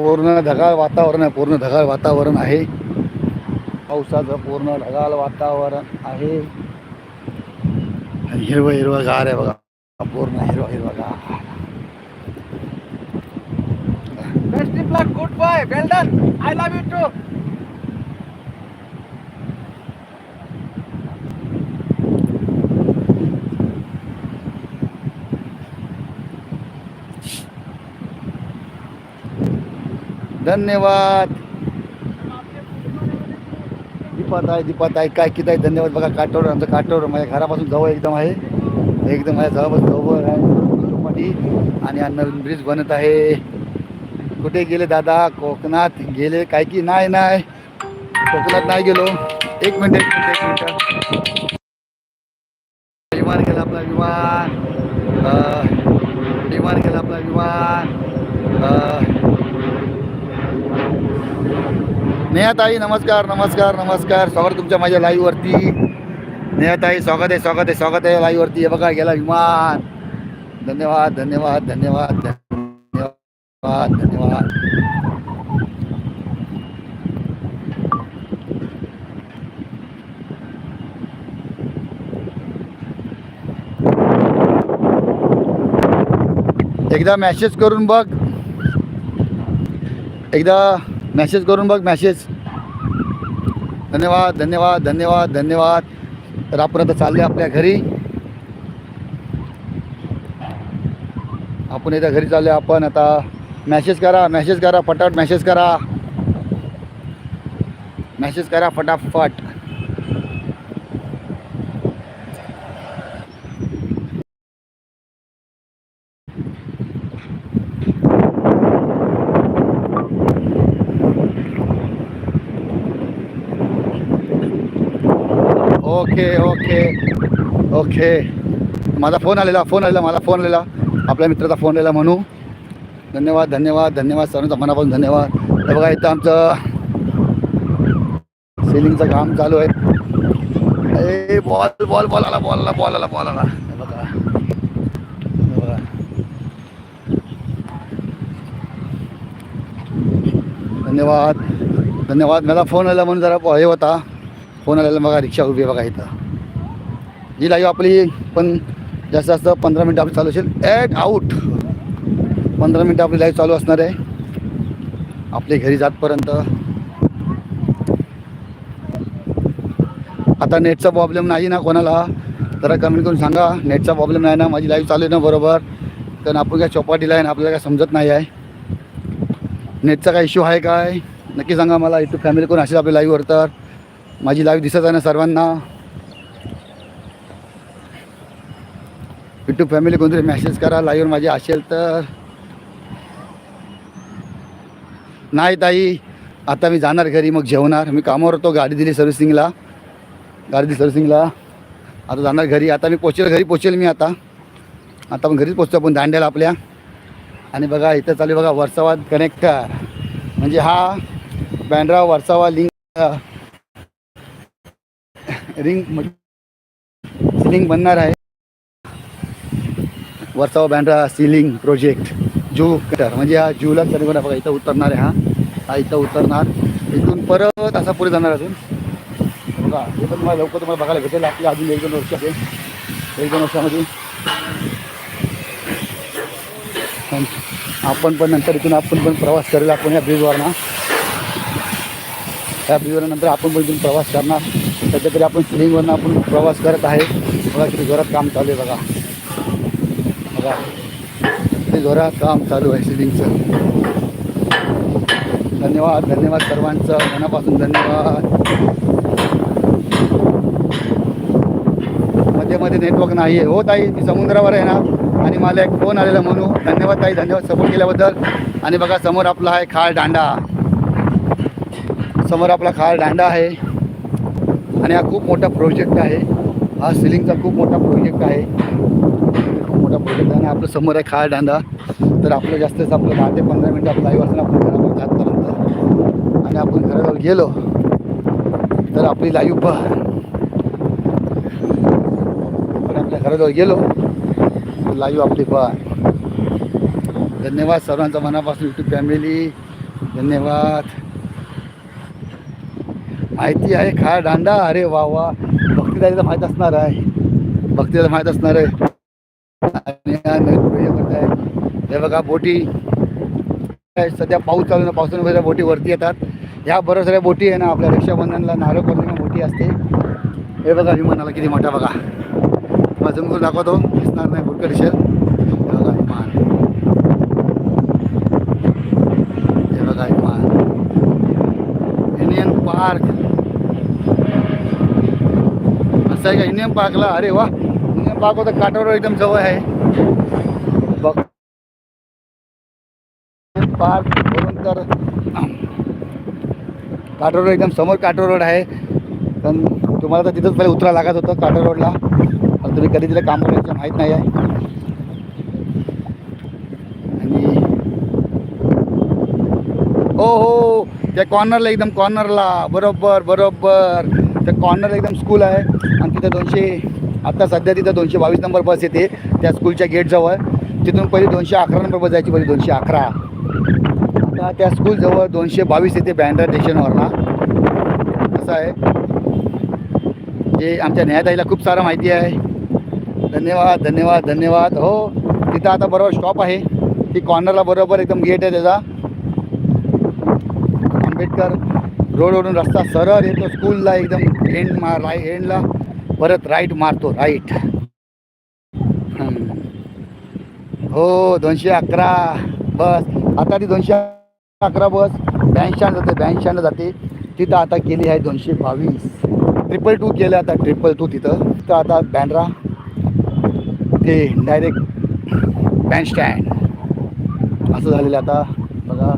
पूर्ण ढगाळ वातावरण आहे पूर्ण ढगाळ वातावरण आहे. पावसाचं पूर्ण ढगाळ वातावरण आहे. हिरवं हिरवं गार आहे बघा. पूर्ण हिरवं हिरवं गार. Best of luck, good boy, well done. I love you too. धन्यवाद. दीपात आहे दीपात आहे काय किती आहे? धन्यवाद. बघा काठावर आमचं काठावर माझ्या घरापासून जवळ एकदम आहे. एकदम माझ्या जवळपास जवळ आहे. चौपाटी आणि हा नवीन ब्रिज बनत आहे. कुठे गेले दादा? कोकणात गेले काय की? नाही नाही. कोकणात नाही गेलो. एक मिनिट एक मिनिट एक मिनिट. विमान गेला आपला विमान. विमान गेला आपला विमान. नेहाताई नमस्कार नमस्कार नमस्कार. स्वागत तुमच्या माझ्या लाईव्ह वरती. नेहाताई स्वागत आहे स्वागत आहे स्वागत आहे लाईववरती हे बघा गेला विमान. धन्यवाद धन्यवाद धन्यवाद धन्यवाद धन्यवाद. एकदा मॅसेज करून बघ. एकदा मॅसेज करून बघ मॅसेज धन्यवाद धन्यवाद धन्यवाद धन्यवाद. तर आपण आता चालले आपल्या घरी. आपण इथं घरी चालले आपण. आता मॅसेज करा मॅसेज करा फटाफट मॅसेज करा. मॅसेज करा फटाफट. Okay okay. ओके. माझा फोन आलेला फोन आलेला मला फोन आलेला. आपल्या मित्राचा फोन आलेला म्हणू. धन्यवाद धन्यवाद धन्यवाद. सर्वांचा मनापासून धन्यवाद. हे बघा इथं आमचं सेलिंगचं काम चालू आहे. ए बॉल बॉल बॉल आला बॉल आला बॉल आला बॉल आला. बघा. बघा. धन्यवाद. धन्यवाद. मला फोन आला म्हणून जरा हे होता. फोन आलेला बघा रिक्षा उभी बघा इथं. ही लाईव्ह आपली पण जास्त जास्त पंधरा मिनटं आपली चालू असेल. ॲट आऊट पंधरा मिनटं आपली लाईव्ह चालू असणार आहे. आपल्या घरी जातपर्यंत. आता नेटचा प्रॉब्लेम नाही ना कोणाला. जरा कमेंट करून सांगा. नेटचा प्रॉब्लेम नाही ना माझी लाईव्ह चालू आहे ना बरोबर. कारण आपण काय चौपाटीला आहे ना आपल्याला काय समजत नाही आहे. नेटचा काय इश्यू आहे काय? नक्की सांगा मला. इथं फॅमिली कोण असेल आपल्या लाईव्हवर तर. माझी लाईव्ह दिसत आहे ना सर्वांना. युट्यूब फॅमिली कोणतरी मेसेज करा लाईव्हवर माझी असेल तर. नाही ताई आता मी जाणार घरी मग जेवणार. मी कामावर होतो गाडी दिली सर्व्हिसिंगला गाडी दिली सर्व्हिसिंगला आता जाणार घरी. आता मी पोचेल घरी पोचेल मी आता. आता आपण घरीच पोचतो आपण दांड्याला आपल्या. आणि बघा इथं चालू आहे बघा वर्सावा कनेक्टर म्हणजे हा बँड्रा वर्सावा लिंक रिंग सिलिंग बनणार आहे. Versova Bandra sea link project. Juhu cutter. म्हणजे हा जूला चालू बघा इथं उतरणार आहे हा. हा इथं उतरणार. इथून परत असा पुढे जाणार अजून. बघा हे पण तुम्हाला लवकर तुम्हाला बघायला भेटेल. आपली अजून एक दोन वर्ष असेल. एक दोन वर्षामध्ये. आपण पण नंतर इथून आपण पण प्रवास करेल आपण या ब्रिजवर ना त्या ब्रिजवर नंतर आपण पण इथून प्रवास करणार. सध्या तरी आपण सिलिंगवरनं आपण प्रवास करत आहे. बघा किती जोरात काम चालू आहे बघा. बघा. किती जोरात काम चालू आहे सिलिंगचं. धन्यवाद धन्यवाद सर्वांचं. मनापासून धन्यवाद. मध्ये मध्ये नेटवर्क नाही आहे हो ताई मी समुद्रावर आहे ना. आणि मला एक फोन आलेला म्हणून धन्यवाद ताई धन्यवाद सपोर्ट केल्याबद्दल. आणि बघा समोर आपला आहे खाळ दांडा. समोर आपला खार दांडा आहे. आणि हा खूप मोठा प्रोजेक्ट आहे. हा सिलिंगचा खूप मोठा प्रोजेक्ट आहे. खूप मोठा प्रोजेक्ट आहे आणि आपलं समोर आहे खार दांडा. तर आपलं जास्तच जास्त आपलं दहा ते पंधरा मिनटं आपलं आई असणं आपण घरावर जातपर्यंत आणि आपण घराजवळ गेलो तर आपली लाईव्ह पण आपण आपल्या घराजवळ गेलो लाईव्ह आपली पण धन्यवाद सर्वांचा मनापासून यूट्यूब फॅमिली धन्यवाद. माहिती आहे खा दांडा अरे वा वा. भक्तीदारीला माहीत असणार आहे. भक्तीला माहीत असणार आहे. हे बघा बोटी. सध्या पाऊस चालू ना वगैरे बोटी वरती येतात. ह्या बऱ्याच साऱ्या बोटी आहे ना आपल्या रक्षाबंधनला नारळ पौर्णिमा मोठी असते. हे बघा विमानाला किती मोठा बघा. तुम्हाला जमून करून दाखवतो. दिसणार नाही बुडकं दिसेल. हे बघा विमान. हे बघा विमान. इंडियन पार्क असं आहे का? इंडियन पार्कला अरे वा. इंडियन पार्क होतं काठावर एकदम जवळ आहे. बघ. पार्क वरून तर काठोर रोड एकदम समोर काठोर रोड आहे. पण तुम्हाला तर तिथंच पहिले उतरा लागत होतं काठोर रोडला. पण तुम्ही कधी तिला काम करायचं माहीत नाही आहे. आणि हो हो त्या कॉर्नरला एकदम कॉर्नरला बरोबर बरोबर. त्या कॉर्नरला एकदम स्कूल आहे. आणि तिथं दोनशे आता सध्या तिथं दोनशे बावीस नंबर बस येते. त्या स्कूलच्या गेटजवळ तिथून पहिले दोनशे अकरा नंबर बस जायची पहिले दोनशे अकरा. आता त्या स्कूलजवळ दोनशे बावीस येते बँड्रा स्टेशनवरला असं आहे. जे आमच्या न्यायाताईला खूप सारं माहिती आहे. धन्यवाद धन्यवाद धन्यवाद. हो तिथं आता बरोबर स्टॉप आहे. ती कॉर्नरला बरोबर एकदम गेट आहे त्याचा. आंबेडकर रोडवरून रस्ता सरळ येतो. स्कूलला एकदम एंड मार राय एंडला परत राईट मारतो. राईट हो दोनशे अकरा बस. आता ती दोनशे अकरा बस ब्याऐंशानं जाते ब्याऐंशानं जाते. तिथं आता केली आहे दोनशे बावीस. ट्रिपल टू केलं आता ट्रिपल टू तिथं. तर आता बँड्रा ते डायरेक्ट बँड स्टँड असं झालेलं आता. बघा.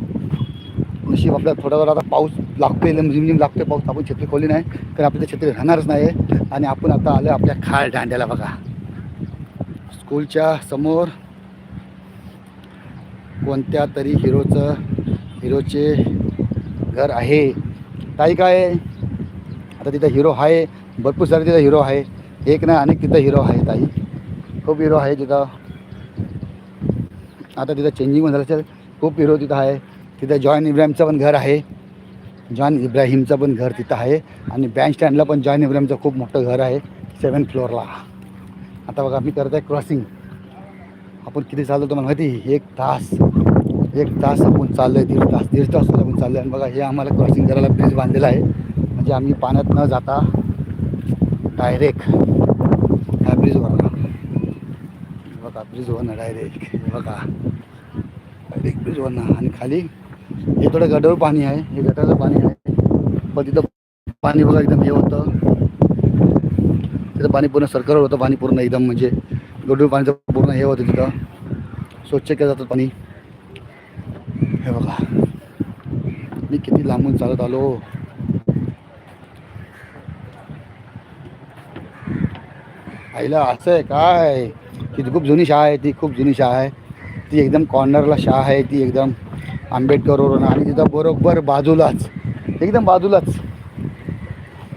नशीब आपल्याला थोडा थोडा आता पाऊस लागतोय झिमझिम लागतोय पाऊस आपण छत्री खोली नाही कारण आपली छत्री राहणारच नाही आणि आपण आता आलो आपल्या खाळ दांड्याला बघा. स्कूलच्या समोर कोणत्या तरी हिरोचं हिरोचे घर आहे. ताई काय आता तिथं हिरो आहे भरपूर सारे तिथं हिरो आहे. एक नाही अनेक तिथं हिरो आहे ताई. खूप हिरो आहे तिथं. आता तिथं चेंजिंग झालं असेल खूप हिरो तिथं आहे. तिथं जॉन इब्राहिमचं पण घर आहे. जॉन इब्राहिमचं पण घर तिथं आहे. आणि बँड स्टँडला पण जॉन इब्राहिमचं खूप मोठं घर आहे. सेवन फ्लोअरला. आता बघा मी करत आहे क्रॉसिंग. आपण किती चाललो तुम्हाला माहिती एक तास. एक तास आपण चाललो आहे दीड तास. दीड तास आपण चाललो आहे आणि बघा हे आम्हाला क्रॉसिंग करायला ब्रिज बांधलेला आहे. म्हणजे आम्ही पाण्यात न जाता डायरेक्ट ह्या ब्रिजवर बघा ब्रिजवरनं डायरेक्ट. बघा. डायरेक्ट ब्रिजवरनं आणि खाली हे थोडं गडोळ पाणी आहे. हे गटाचं पाणी आहे. पण तिथं पाणी बघा एकदम हे होतं. तिथं पाणी पूर्ण सरकार होतं. पाणी पूर्ण एकदम म्हणजे गडूळ पाणीचं पूर्ण हे होतं तिथं. स्वच्छ केलं जातं पाणी. हे बघा. मी किती लांबून चालत आलो. आईला असं आहे काय? ती खूप जुनी शाळा आहे. ती खूप जुनी शाळा आहे. ती एकदम कॉर्नरला शाळा आहे. ती एकदम आंबेडकर रोड आणि तिथं बरोबर बाजूलाच एकदम बाजूलाच.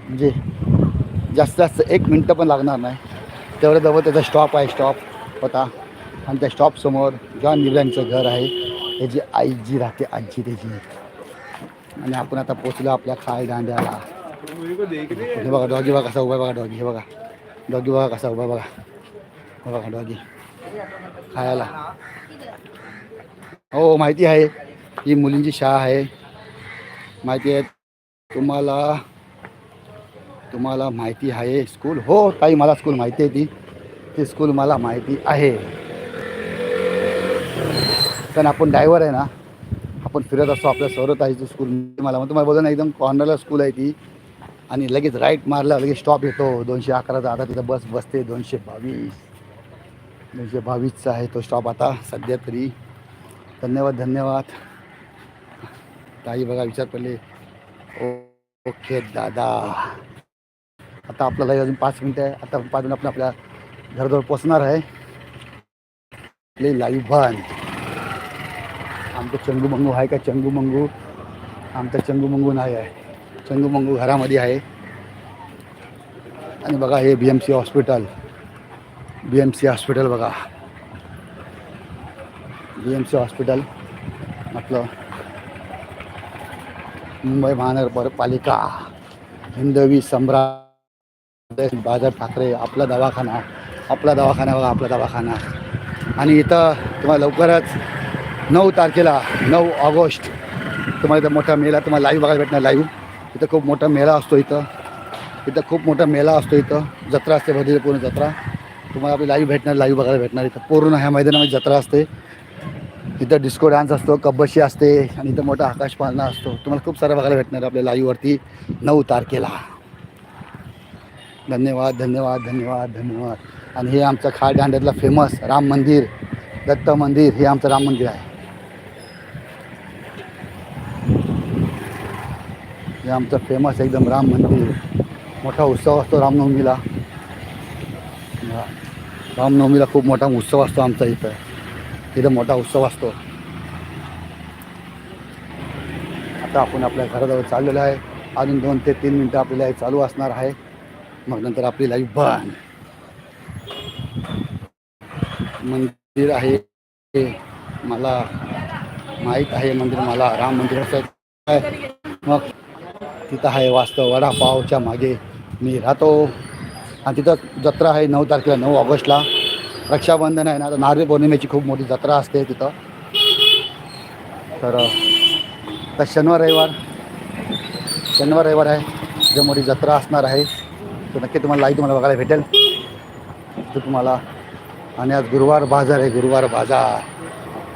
म्हणजे जास्त जास्त एक मिनटं पण लागणार नाही. तेवढं जवळ त्याचा स्टॉप आहे स्टॉप होता. आणि त्या स्टॉपसमोर जॉन निवल्यांचं घर आहे. त्याची आई जी राहते आजी त्याची. आणि आपण आता पोचलो आपल्या खाय दांड्याला. हे बघा डॉगी बघा कसा उभा बघा डॉगी हे बघा. डॉगी बघा कसा उभा बघा. हे बघा डॉगी खायला हो माहिती आहे. ही मुलींची शाळा आहे. माहिती आहे तुम्हाला तुम्हाला माहिती आहे स्कूल हो ताई मला स्कूल माहिती आहे ती. ती स्कूल मला माहिती आहे. कारण आपण ड्रायव्हर आहे ना आपण फिरत असतो आपल्या सौरत आहे स्कूल मला मग तुम्हाला बोलतो ना एकदम कॉर्नरला स्कूल आहे ती. आणि लगेच राईट मारला लगेच स्टॉप येतो. दोनशे अकराचा आता तिथं बस बसते दोनशे बावीस. दोनशे बावीसचा आहे तो स्टॉप आता सध्या तरी. धन्यवाद धन्यवाद. ताई बघा विचार पडले. ओ- ओके दादा. आता आपल्याला अजून पाच मिनटं आहे. आता पाच मिनिट आपण आपल्या घराजवळ पोचणार आहे. आपले लाईव्ह बन. आमचं चंगू मंगू आहे का? चंगू मंगू. आमचा चंगू मंगू नाही आहे. चंगू मंगू घरामध्ये आहे. आणि बघा हे B M C hospital B M C hospital बघा. बी एम सी हॉस्पिटल आपलं मुंबई महानगरपालिका हिंदवी सम्राट बाजार ठाकरे आपला दवाखाना आपला दवाखाना बघा आपला दवाखाना. आणि इथं तुम्हाला लवकरच नऊ तारखेला नऊ ऑगस्ट तुम्हाला इथं मोठा मेळा तुम्हाला लाईव्ह बघायला भेटणार लाईव्ह इथं खूप मोठा मेळा असतो इथं. इथं खूप मोठा मेळा असतो इथं. जत्रा असते भरलेली पूर्ण जत्रा. तुम्हाला आपली लाईव्ह भेटणार लाईव्ह बघायला भेटणार. इथं पूर्ण ह्या मैदानामध्ये जत्रा असते. इथं डिस्को डान्स असतो कब्बशी असते आणि इथं मोठा आकाश पालना असतो. तुम्हाला खूप सारं बघायला भेटणार आपल्या लाईव्हवरती नऊ तारखेला. धन्यवाद धन्यवाद धन्यवाद धन्यवाद. आणि हे आमचं खाड दांड्यातलं फेमस राम मंदिर दत्त मंदिर हे आमचं राम मंदिर आहे. हे आमचं फेमस एकदम राम मंदिर. मोठा उत्सव असतो रामनवमीला. रामनवमीला खूप मोठा उत्सव असतो आमचा इथं. तिथं मोठा उत्सव असतो. आता आपण आपल्या घराजवळ चाललेलो आहे. अजून दोन ते तीन मिनटं आपली लाईव्ह चालू असणार आहे. मग नंतर आपली लाईव्ह बंद. मंदिर आहे. मला माहीत आहे मंदिर मला राम मंदिर असं आहे. मग तिथं आहे वास्तव वडापावच्या मागे. मी राहतो. आणि तिथं जत्रा आहे नऊ तारखेला नऊ ऑगस्टला. रक्षाबंधन आहे ना तर नारळी पौर्णिमेची खूप मोठी जत्रा असते तिथं. तर आता शनिवार रविवार शनिवार रविवार आहे. जे मोठी जत्रा असणार आहे. तर नक्की तुम्हाला लाईव्ह तुम्हाला बघायला भेटेल. तर तुम्हाला आणि आज गुरुवार बाजार आहे गुरुवार बाजार.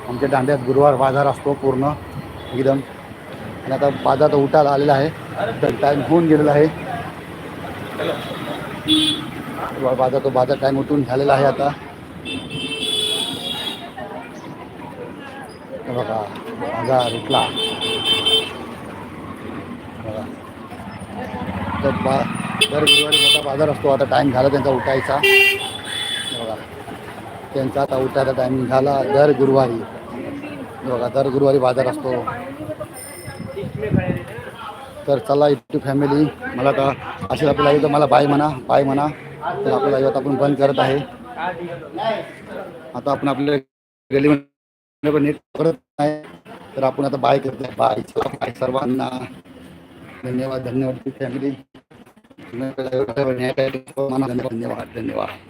आमच्या दांड्यात गुरुवार बाजार असतो पूर्ण एकदम. आणि आता बाजार तर उठायला आलेला आहे. तर टाईम होऊन गेलेला आहे. गुरुवार बाजार तो बाजार टाईम उठून झालेला आहे आता हे बघा बाजार उठला बघा. तर बा दर गुरुवारी मोठा बाजार असतो आता टाईम झाला त्यांचा उठायचा. बघा. त्यांचा आता उठायचा टायमिंग झाला दर गुरुवारी. बघा दर गुरुवारी बाजार असतो. तर चला युट्यूब फॅमिली मला आता असे आपल्याला तर मला बाय म्हणा बाय म्हणा. तर आई आता आपण बंद करत आहे. आता आपण आपल्या गली नीट करत नाही. तर आपण आता बाय करत आहे बाय बाय सर्वांना. धन्यवाद धन्यवाद फॅमिली धन्यवाद धन्यवाद.